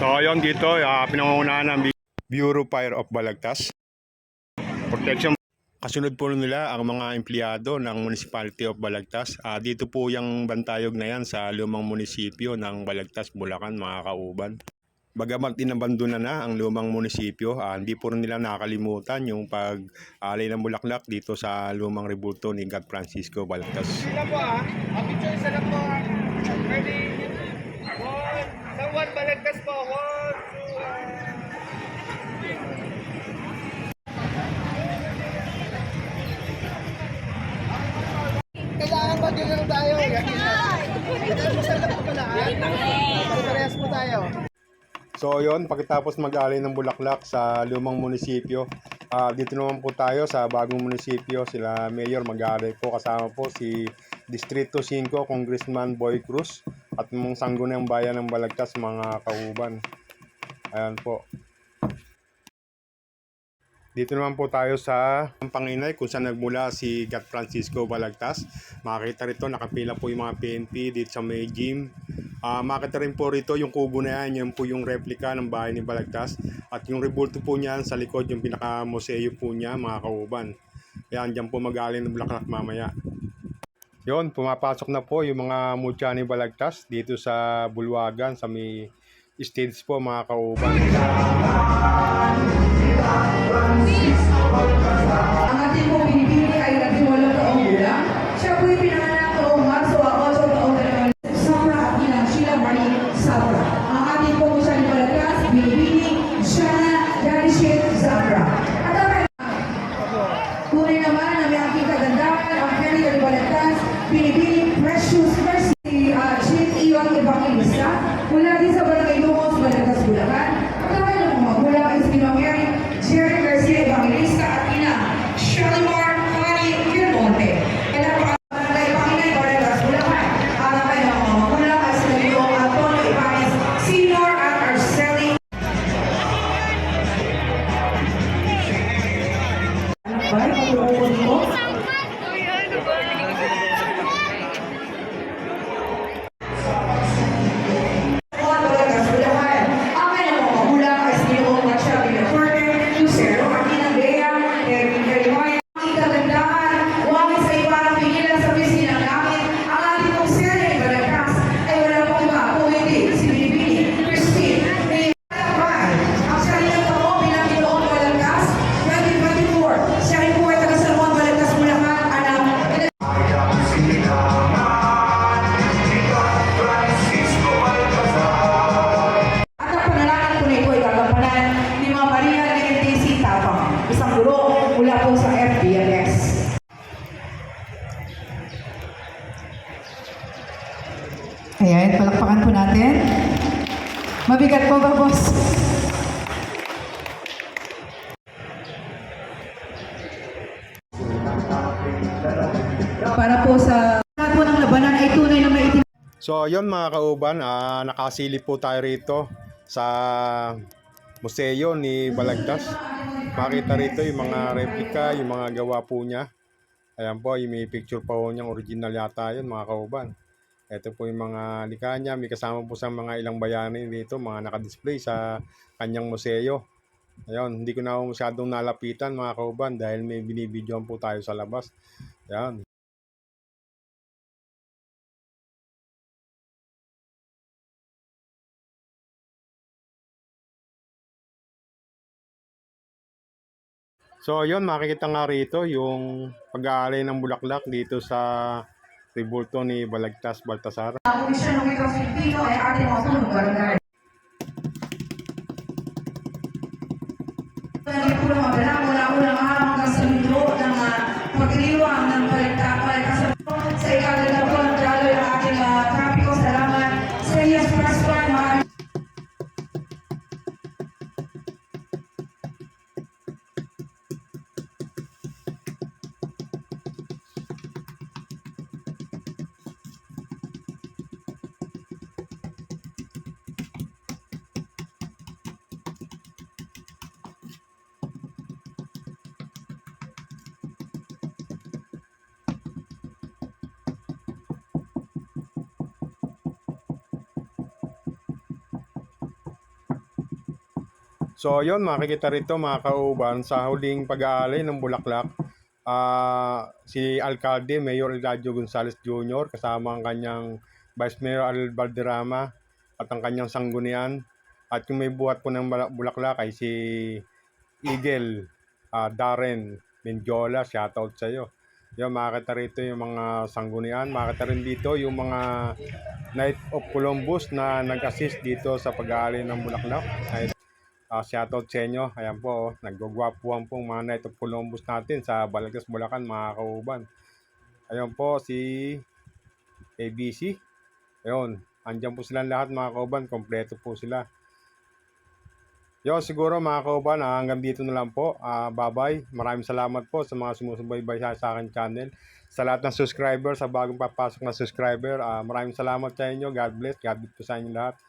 So ayun dito, uh, pinangungunahan ng Bureau Fire of Balagtas. Protection. Kasunod po nila ang mga empleyado ng Municipality of Balagtas. Ah, dito po yung bantayog na yan sa lumang munisipyo ng Balagtas, Bulacan, mga kauban. Bagamat inabandona na ang lumang munisipyo, ah, hindi po nila nakakalimutan yung pag-alay ng bulaklak dito sa lumang rebulto ni God Francisco Balagtas. Sila po ah. Ang picture isa lang po ah. Ready? One. Someone balagtas Din lang tayo? Parehas po tayo. So yun, pagkatapos mag-alay ng bulaklak sa lumang munisipyo, ah, dito naman po tayo sa bagong munisipyo, sila Mayor mag-alay po kasama po si Distrito 5 Congressman Boy Cruz at mga sanggunang bayan ng Balagtas mga kauban. Ayan po. Dito naman po tayo sa Panginay kung saan nagmula si Gat Francisco Balagtas. Makikita rito nakapila po yung mga PNP dito sa may gym. Ah, makita rin po rito yung kubo na yan, yan po yung replika ng bahay ni Balagtas. At yung rebulto po niyan sa likod, yung pinaka-museo po niya, mga kauban. Yan, dyan po mag-alin ng bulaklak mamaya. Yon, pumapasok na po yung mga mutya ni Balagtas dito sa Bulwagan, sa may stage po mga kauban. Ang ating pong pinipili ay natin walang gulang. Siya po'y pinanganak noong Marso Banyak. Mula po sa FBLS. Ayan, palakpakan po natin. Mabigat po ba, boss? Para po sa lahat po ng labanan ay tunay na may itin So yun mga kauban, ah, nakasilip po tayo rito sa museo ni Balagtas. Makita rito yung mga replika, yung mga gawa po niya. Ayan po, yung may picture pa po niyang original yata yun mga kauban. Ito po yung mga likha niya, may kasama po sa mga ilang bayani dito, mga nakadisplay sa kanyang museo. Ayun, hindi ko na masyadong nalapitan mga kauban dahil may binibidyoan po tayo sa labas. Ayan. So ayun, makikita nga rito yung pag-aalay ng bulaklak dito sa Ribulto ni Balagtas Baltasar. Ang So, yon makikita rito mga kauban sa huling pag-aalay ng Bulaklak. ah si Alcalde Mayor Eladio Gonzales Jr. kasama ang kanyang Vice Mayor Al Valderrama at ang kanyang sanggunian. At yung may buhat po ng Bulaklak ay si Eagle ah, Darren Mendiola. Shoutout sa iyo. Yung makikita rito yung mga sanggunian. Makikita rin dito yung mga Knight of Columbus na nag-assist dito sa pag-aalay ng Bulaklak. Ay, uh, shoutout sa inyo. Ayan po, oh, naggugwapuhan pong mga Knight of Columbus natin sa Balagtas, Bulacan, mga kauban. Ayan po si ABC. Ayun, andyan po silang lahat mga kauban, kompleto po sila. Yo, siguro mga kauban, ah, hanggang dito na lang po. Ah, bye-bye. Maraming salamat po sa mga sumusubaybay sa akin channel. Sa lahat ng subscriber, sa bagong papasok na subscriber, ah, maraming salamat sa inyo. God bless. God bless po sa inyo lahat.